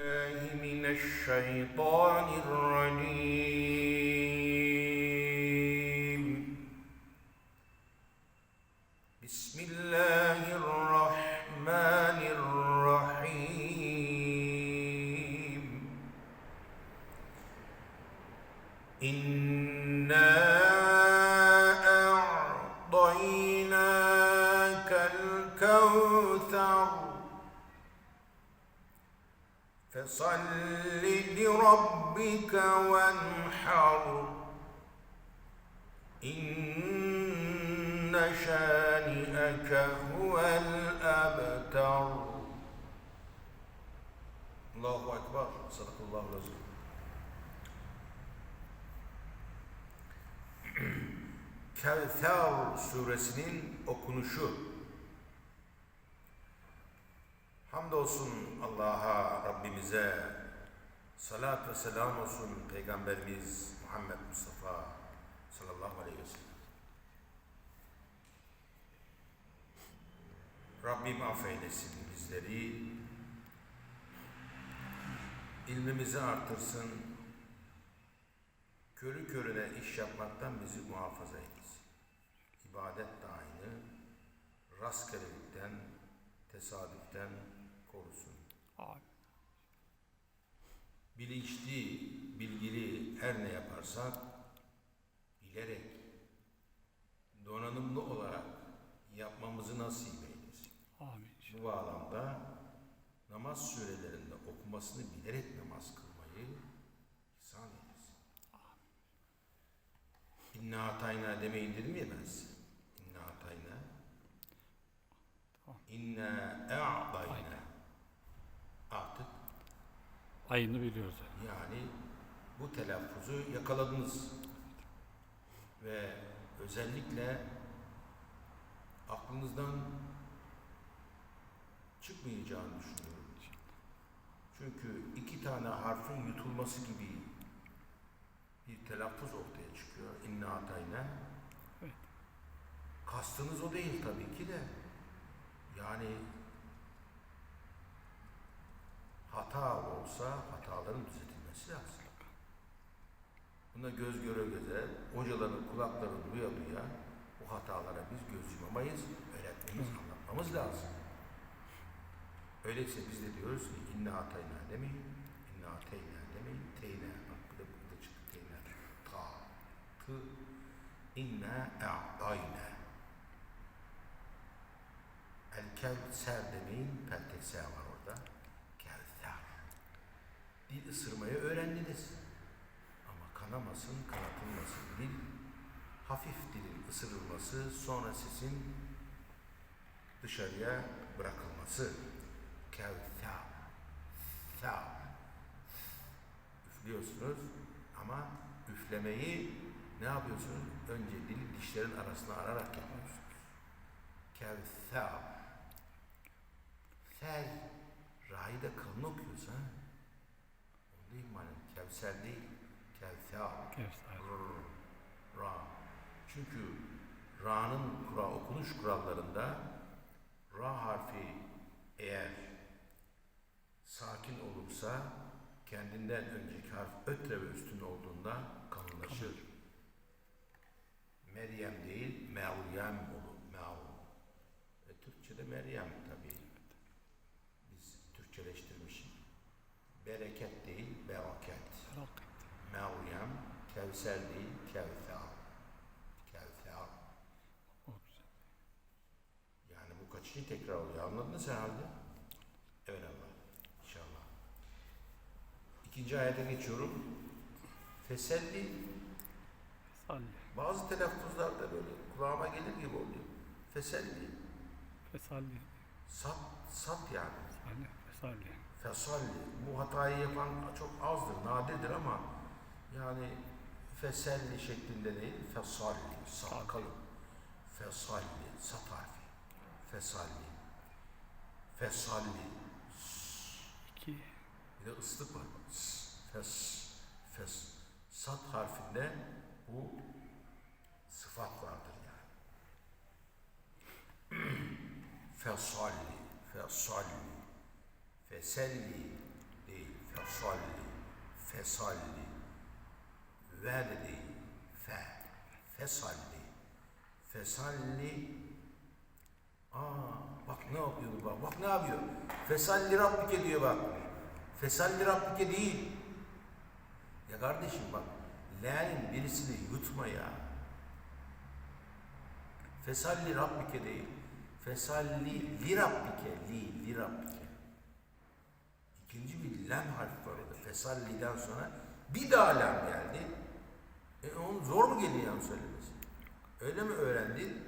الله من الشيطان الرجيم. فصل لربك وانحر إن شانئك هو الأبتر الله أكبر صدق الله العظيم Kevser suresinin okunuşu Hamdolsun Allah'a, Rabbimize, salat ve selam olsun Peygamberimiz Muhammed Mustafa sallallahu aleyhi ve sellem. Rabbim affeylesin bizleri, ilmimizi artırsın, körü körüne iş yapmaktan bizi muhafaza eylesin. İbadet de aynı, rastgelelikten, tesadüften korusun. Amin. Bilinçli, bilgili her ne yaparsak bilerek, donanımlı olarak yapmamızı nasip eylesin. Amin. Bu bağlamda namaz sürelerinde okumasını bilerek namaz kılmayı ihsan eylesin. İnna atayna demeyin dedim ya ben size. İnna atayna. Tamam. İnna e'dayna. Ayını biliyoruz. yani. Yani bu telaffuzu yakaladınız. Ve özellikle aklınızdan çıkmayacağını düşünüyorum. Çünkü iki tane harfin yutulması gibi bir telaffuz ortaya çıkıyor. İnna atayna. Evet. Kastınız o değil tabii ki de. Yani hata olsa hataların düzeltilmesi lazım. Buna göz göre göze, hocaların kulakları duya duya bu hatalara biz göz yumamayız, öğretmemiz, anlatmamız lazım. Öyleyse biz de diyoruz ki inna atayna demeyin, inna ateyna demeyin, teyna, bak bir de burada çıktı teyna, ta, tı, inna e'dayna. El kevser demeyin, peltekser var orada. Dil ısırmayı öğrendiniz. Ama kanamasın, kanatılmasın. Dil, hafif dilin ısırılması, sonra sesin dışarıya bırakılması. Kevser. Sa. Üflüyorsunuz ama üflemeyi ne yapıyorsunuz? Önce dili dişlerin arasına ararak yapıyorsunuz. Kevser. Fel. Ra'yı da kalın. Onu değil mi? Hani Kevser değil. Kevser. Kevser. Ra. Çünkü Ra'nın kura, okunuş kurallarında Ra harfi eğer sakin olursa kendinden önceki harf ötre ve üstün olduğunda kalınlaşır. Meryem değil, Meryem olur. Mev. E, Türkçe'de Meryem tabii. Biz Türkçeleştirmişiz. Bereket değil, bereket. Felaket. Meryem, Değil, Kevser. Kevser. Yani bu kaçıncı tekrar oluyor? Anladınız herhalde? Evet Allah. İnşallah. İkinci ayete geçiyorum. Feselli Fesalli. bazı telaffuzlarda böyle kulağıma gelir gibi oluyor. Feselli. Fesalli. Sat, sat yani. Fesalli. Fesalli. Fesalli. Bu hatayı yapan çok azdır, nadirdir ama yani feselli şeklinde değil, fesalli, sat kalın. Fesalli, sat harfi. Fesalli. Fesalli. İki. Bir de ıslık var. Fes, fes. Sat harfinde bu sıfat vardır yani. Fesalli, fesalli, feselli değil. fesalli, ve değil, fe, fesalli, fesalli, aa bak ne yapıyor bak, bak ne yapıyor, fesalli Rabbike diyor bak, fesalli Rabbike değil. Ya kardeşim bak, la'nın birisini yutma ya. Fesalli Rabbike değil. Fesalli li Rabbike, li, li Rabbike. İkinci bir lam harfi var orada. Fesalli'den sonra bir daha lam geldi. E onun zor mu geliyor yani söylemesi? Öyle mi öğrendin?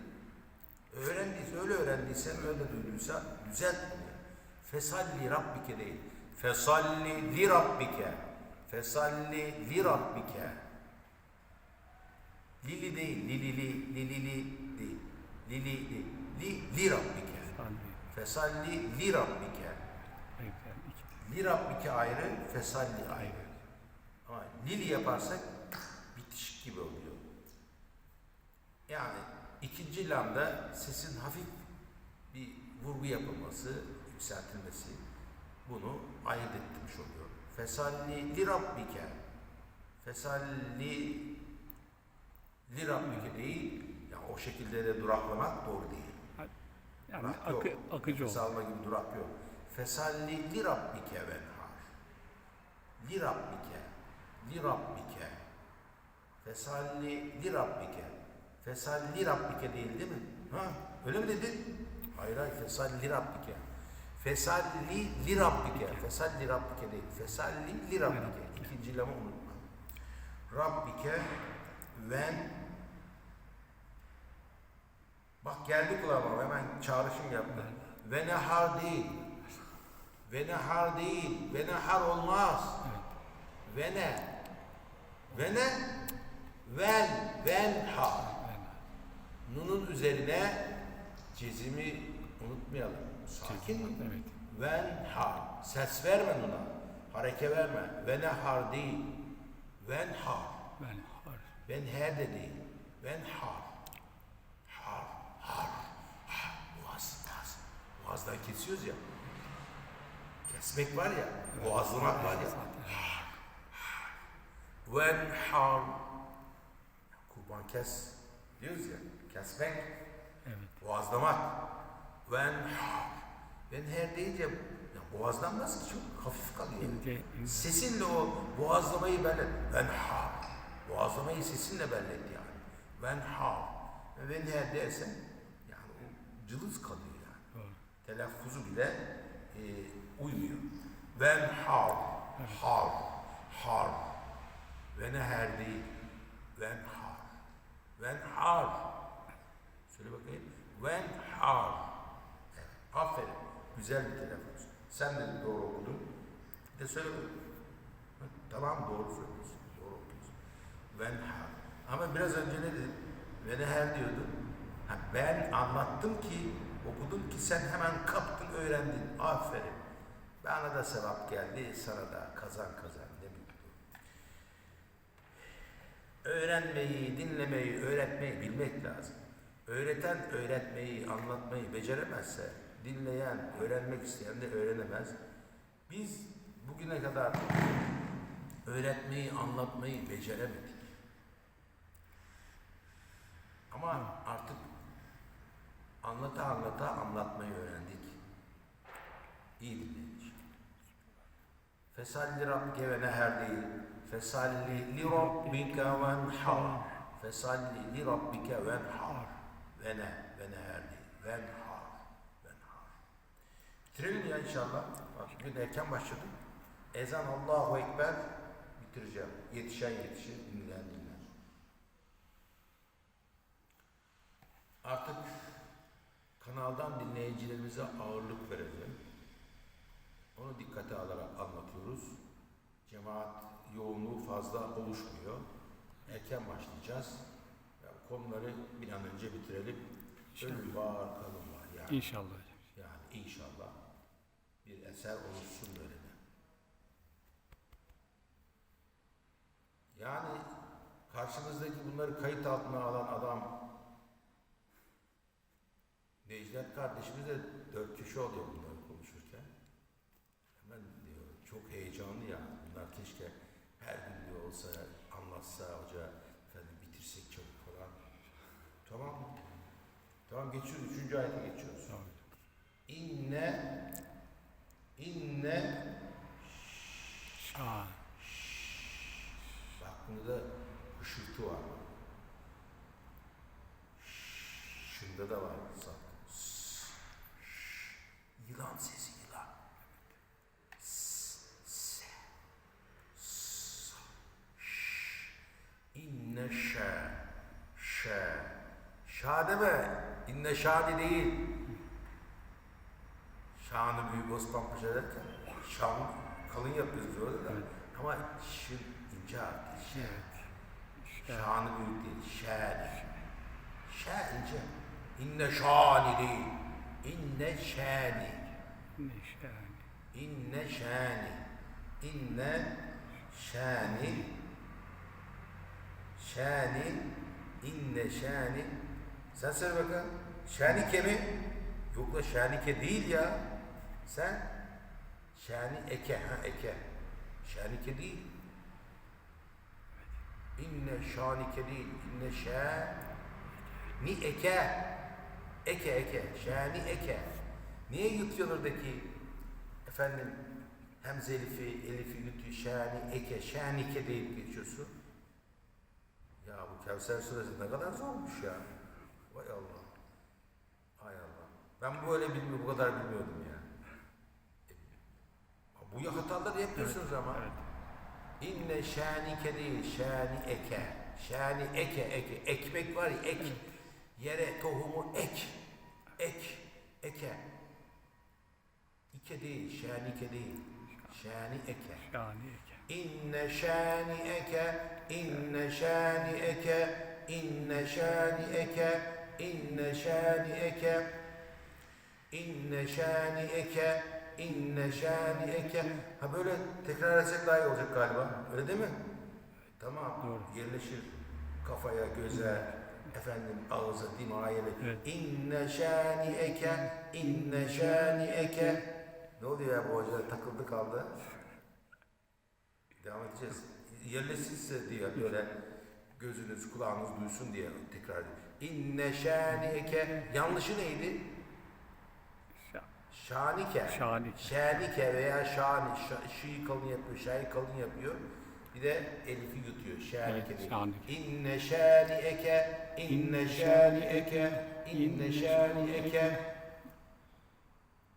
Öğrendiyse, öyle öğrendiysen, öyle duyduysa düzelt bunu. Fesalli Rabbike değil. Fesalli li Rabbike. Fesalli li Rabbike. Lili değil, lili li, lili li değil. Lili li, li, li Rabbike. Salli. Fesalli li Rabbike. Li Rabbike ayrı, fesalli ayrı. Ama lili yaparsak gibi oluyor. Yani ikinci lambda sesin hafif bir vurgu yapılması, yükseltilmesi bunu ayırt ettirmiş oluyor. Fesalli li Rabbike. Fesalli li Rabbike değil. Ya o şekilde de duraklamak doğru değil. Yani Durak yok. akı, akıcı Nefes oldu. alma gibi durak yok. Fesalli li rabbike venhar. Li rabbike. Li rabbike. Fesalli li rabbike. Fesalli rabbike değil değil mi? Ha? Öyle mi dedin? Hayır hayır. Fesalli rabbike. Fesalli li rabbike. Fesalli rabbike değil. Fesalli li rabbike. İkinci lamı unutma. Rabbike ven Bak geldi kulağıma hemen çağrışım yaptı. Ve nehar değil. Ve nehar değil. Ve nehar olmaz. Ve ne? Ve ne? Vel, vel har. Nunun üzerine cezimi unutmayalım. Sakin mi? Evet. Ven har. Ses verme nuna. Hareke verme. Ve nehar değil. Ven har. Har. Ben her de değil. Ben har. Har, har, har. Boğaz, boğaz. Boğazdan kesiyoruz ya. Kesmek var ya, boğazlamak var ya. When har. Kes diyoruz ya. Kesmek, Evet. boğazlamak. Har. Ben her deyince ya boğazlanmaz ki çok hafif kalıyor. İnce, ince. Sesinle o boğazlamayı bellet. Ben ha. Boğazlamayı sesinle bellet yani. Ben ha. Ben her dersen yani o cılız kalıyor yani. Doğru. Telaffuzu bile e, uymuyor. Ben har. Har. Har. Ve ne her değil. Ben har. Ben har. Söyle bakayım. Ben har. Evet, aferin. Güzel bir telaffuz. Sen de doğru okudun. Bir de söyle bakayım. Tamam doğru söylüyorsun. Doğru okuyorsun. Ben har. Ama biraz önce ne dedim? Ve ne her diyordun. Ha, ben anlattım ki, okudum ki sen hemen kaptın, öğrendin. Aferin. Bana da sevap geldi, sana da kazan kazan. Ne mutlu. Öğrenmeyi, dinlemeyi, öğretmeyi bilmek lazım. Öğreten öğretmeyi, anlatmayı beceremezse, dinleyen, öğrenmek isteyen de öğrenemez. Biz bugüne kadar öğretmeyi, anlatmayı beceremedik. Ama artık anlata anlata anlatmayı öğrendik. İyi dinleyin. Fesalli rabbike ve neher değil. Fesalli li rabbike venhar. Fesalli li rabbike venhar. Ve ne? Ve neher değil. Venhar. Venhar. Bitirelim ya inşallah. Bak bugün erken başladık. Ezan Allahu Ekber bitireceğim. Yetişen yetişir, dinleyen dinler. Artık kanaldan dinleyicilerimize ağırlık verelim. Onu dikkate alarak anlatıyoruz. Cemaat yoğunluğu fazla oluşmuyor. Erken başlayacağız. Ya konuları bir an önce bitirelim. Ölüm var, kalım var. Yani, İnşallah yani inşallah bir eser oluşsun böyle de. Yani karşımızdaki bunları kayıt altına alan adam Necdet kardeşimiz de dört kişi oluyor bunları konuşurken. Hemen diyor çok heyecanlı ya. Bunlar keşke her olsa anlatsa hoca efendim bitirsek çabuk falan. Tamam mı? Tamam geçiyoruz. Üçüncü ayete geçiyoruz. Tamam. İnne inne Şan. bak bunda hışırtı var. Şunda da var. İnne şadi değil. Şanı büyük Osman Paşa derken şan kalın yapıyoruz orada da. Evet. Ama şın ince harf. Şe. Evet. Şan. Şanı büyük değil. Şani. Şa ince. İnne şani değil. İnne şani. Neşan. İnne şani. İnne şani. Şani. İnne şani. Sen söyle bakalım. Şanike mi? Yok la şanike değil ya. Sen şani eke ha eke. Şanike değil. İnne şanike değil. İnne şa ni eke. Eke eke. Şani eke. Niye yutuyor oradaki efendim Hemze elifi, elifi yutuyor. Şani eke. Şanike deyip geçiyorsun. Ya bu Kevser suresi ne kadar zormuş ya. Vay Allah. Ben böyle bilmiyorum, bu kadar bilmiyordum ya. E, Bu ya hataları yapıyorsunuz ama. Evet. İnne şanike değil, şani eke. Şani eke, eke. Ekmek var ya, ek. Yere tohumu ek. Ek, eke. İke değil, şanike değil. Şani eke. Şani eke. İnne şani eke, inne şani eke, inne şani eke, inne şani eke, inne şani eke, inne şani eke. Ha böyle tekrar etsek daha iyi olacak galiba. Öyle değil mi? Tamam. Doğru. Yerleşir kafaya, göze, efendim ağza, dimağaya. Evet. İnne şani eke, inne şani eke. Ne oluyor ya bu hoca takıldı kaldı. Devam edeceğiz. Yerleşirse diye böyle gözünüz kulağınız duysun diye tekrar ediyorum. İnne şanike yanlışı neydi? Şan. Şanike. Şani. Şanike veya şani. Ş- şi'i kalın yapıyor, şa'yı kalın yapıyor. Bir de elifi yutuyor. Şanike Evet, şanike. İnne şanieke, inne şanieke, inne şanieke.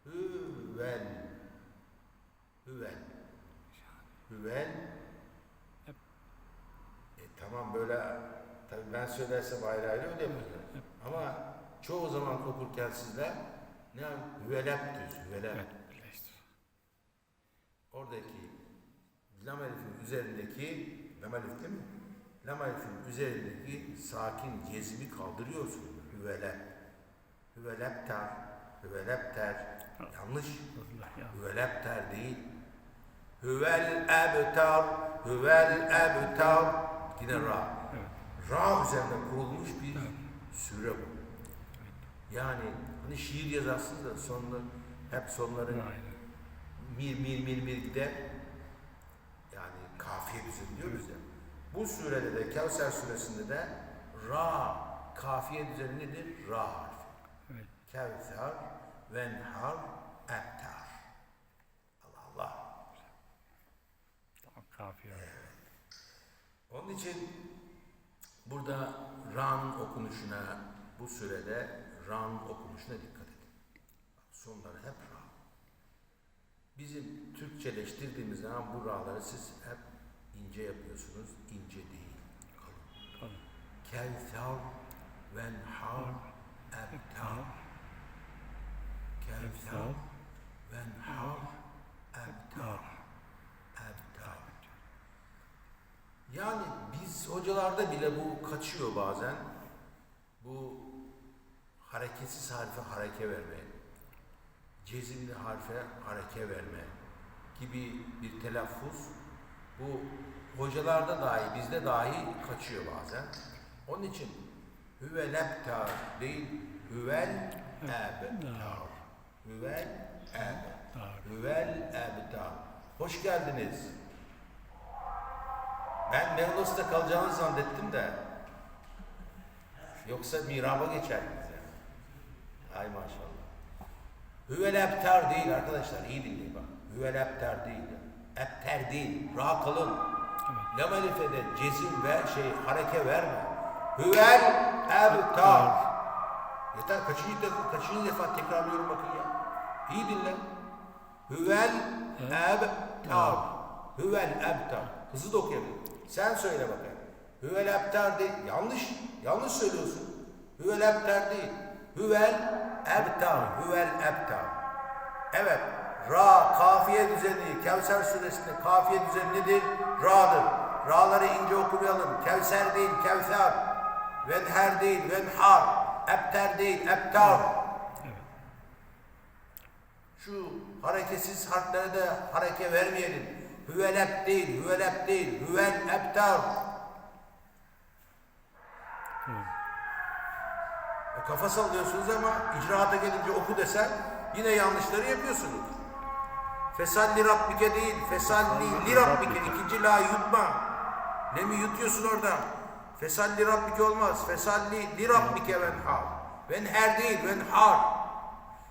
Hüvel. Hüvel. Hüvel. E, tamam böyle tabii ben söylersem ayrı ayrı öyle yapacağım. Ama çoğu zaman okurken sizler ne yap- hüvelep. Evet. Birleştir. Oradaki lam elifin üzerindeki lam elif değil mi? Lam elifin üzerindeki sakin cezmi kaldırıyorsun. Hüvelep. Hüvelepter. Hüvelepter. Yanlış. Hüvelepter değil. Hüvel ebtar. Hüvel ebtar. Yine ra. Evet. Ra üzerine kurulmuş bir süre bu. Yani hani şiir yazarsınız da sonunda hep sonların Aynen. mil mil mil mil gider. Yani kafiye düzeni diyoruz ya. Bu surede de Kevser suresinde de ra kafiye düzeni nedir? Ra harfi. Evet. Kevser, venhar, ebtar. Allah Allah. Tamam kafiye. Onun için burada ran okunuşuna bu sürede ran okunuşuna dikkat edin. Sonları hep ra. Bizim Türkçeleştirdiğimiz zaman bu ra'ları siz hep ince yapıyorsunuz. İnce değil. Kalın. Kalın. Kevser, venhar, ebtar. Kevser, Efsal. venhar, ebtar. Ebtar. Yani biz hocalarda bile bu kaçıyor bazen. Bu hareketsiz harfe hareke verme, cezimli harfe hareke verme gibi bir telaffuz bu hocalarda dahi bizde dahi kaçıyor bazen. Onun için hüvel ebtar değil hüvel ebtar. Hüvel ebtar. Hüvel ebtar. Hoş geldiniz. Ben Mevlos'ta kalacağını zannettim de. Yoksa miraba geçerdiniz yani. Ay maşallah. Hüvel ebter değil arkadaşlar iyi dinleyin bak. Hüvel ebter değil. Ebter değil. Ra kalın. Evet. Lam elifede cezim ve şey hareke verme. Hüvel ebtar. Yeter kaçıncı defa, kaçıncı defa tekrarlıyorum bakın ya. İyi dinle. Hüvel ebtar. Hüvel ebtar. Hızlı da okuyabilirim. Sen söyle bakayım. Hüvel ebtar değil. Yanlış. Yanlış söylüyorsun. Hüvel ebtar değil. Hüvel ebtar. Hüvel ebtar. Evet. Ra kafiye düzeni. Kevser suresinde kafiye düzeni nedir? Ra'dır. Ra'ları ince okumayalım. Kevser değil, Kevser. Venher değil, Venhar. Ebter değil, Ebtar. Evet. Şu hareketsiz harflere de hareke vermeyelim. Hüvelep değil, hüvelep değil, hüvel ebtar. Evet. E, kafa sallıyorsunuz ama icraata gelince oku desen yine yanlışları yapıyorsunuz. Fesalli Rabbike değil, fesalli li Rabbike. ikinci la yutma. Ne mi yutuyorsun orada? Fesalli Rabbike olmaz. Fesalli li Rabbike venhar. Venher değil, venhar.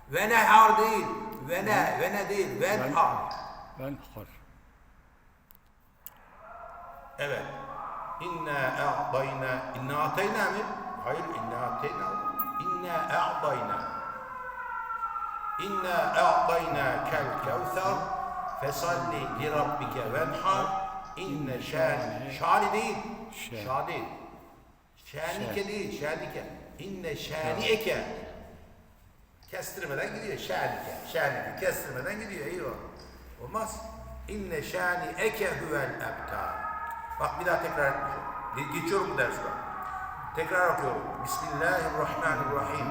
Venehar değil, vene, vene değil, venhar. Ben har. Evet. İnna a'dayna. İnna atayna mı? Hayır, inna atayna. İnna a'dayna. İnna a'dayna kel kevser. Fesalli li rabbike venhar. İnne şani. Şani değil. Şen. Şa değil. Şanike değil, şanike. İnne şanieke. Kestirmeden gidiyor. Şanike, şanike. Kestirmeden gidiyor. Eyvah. Olmaz. İnne şanieke huvel ebtar. Bak bir daha tekrar. Ge- Geçiyorum bu dersi bak. Tekrar okuyorum. Bismillahirrahmanirrahim.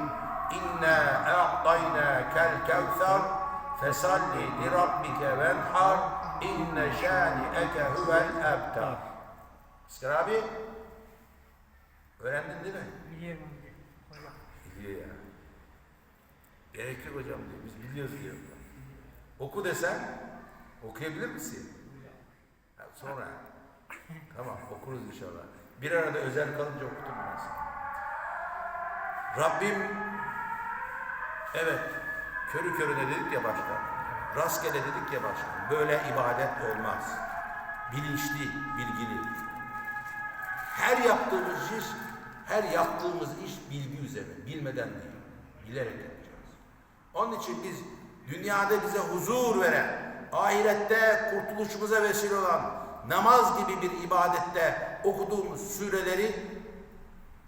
İnna a'tayna kel kevser. Fesalli li rabbike venhar. İnne şanieke huvel ebtar. İskender abi. Öğrendin değil mi? Biliyorum. Biliyor ya. Gerek yok hocam diyor. Biz biliyoruz diyor. Oku desen okuyabilir misin? Sonra. tamam okuruz inşallah. Bir arada özel kalınca okuturum ben sana. Rabbim evet körü körüne dedik ya başta. Rastgele dedik ya başta. Böyle ibadet olmaz. Bilinçli, bilgili. Her yaptığımız iş, her yaptığımız iş bilgi üzerine, bilmeden değil, bilerek yapacağız. Onun için biz dünyada bize huzur veren, ahirette kurtuluşumuza vesile olan namaz gibi bir ibadette okuduğumuz sureleri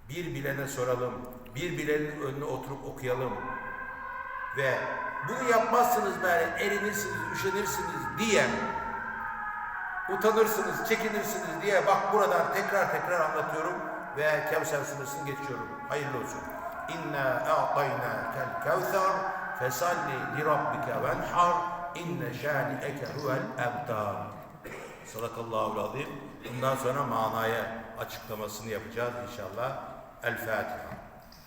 bir bilene soralım, bir bilenin önüne oturup okuyalım ve bunu yapmazsınız böyle erinirsiniz, üşenirsiniz diye utanırsınız, çekinirsiniz diye bak buradan tekrar tekrar anlatıyorum ve Kevser suresini geçiyorum. Hayırlı olsun. İnna a'tayna kel kevser fesalli li rabbike venhar inne şani'eke huvel ebtar. Sadakallahu azim. Bundan sonra manaya açıklamasını yapacağız inşallah. El Fatiha.